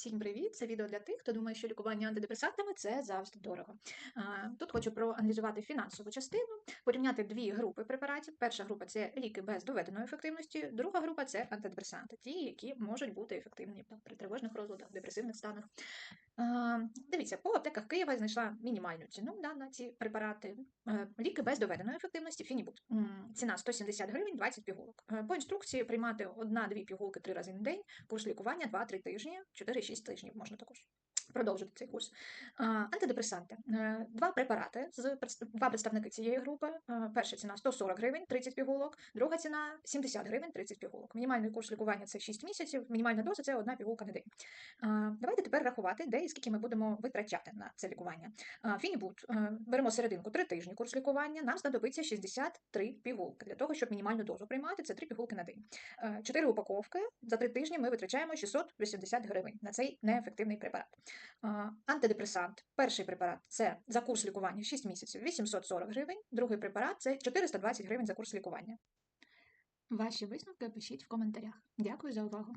Всім привіт! Це відео для тих, хто думає, що лікування антидепресантами це завжди дорого. Тут хочу проаналізувати фінансову частину, порівняти дві групи препаратів. Перша група це ліки без доведеної ефективності, друга група це антидепресанти, ті, які можуть бути ефективні при тривожних розладах, депресивних станах. Дивіться, по аптеках Києва знайшла мінімальну ціну да, на ці препарати. Е, Ліки без доведеної ефективності Фінібут. Ціна 170 гривень, 20 пігулок. Е, По інструкції приймати одна-дві пігулки три рази на день, курс лікування 2-3 тижні, 4-6 тижнів можна також. Продовжити цей курс. Антидепресанти. Е, Два препарати з два представники цієї групи. Е, Перша ціна 140 гривень, 30 пігулок, друга ціна 70 гривень, 30 пігулок. Мінімальний курс лікування це 6 місяців, мінімальна доза це одна пігулка на день. Давайте тепер рахувати, де і скільки ми будемо витрачати на це лікування. Фінібут е, беремо серединку 3 тижні курс лікування. Нам знадобиться 63 пігулки для того, щоб мінімальну дозу приймати. Це 3 пігулки на день. 4 упаковки за 3 тижні ми витрачаємо 680 гривень на цей неефективний препарат. Антидепресант. Перший препарат це за курс лікування 6 місяців 840 гривень. Другий препарат це 420 гривень за курс лікування. Ваші висновки пишіть в коментарях. Дякую за увагу.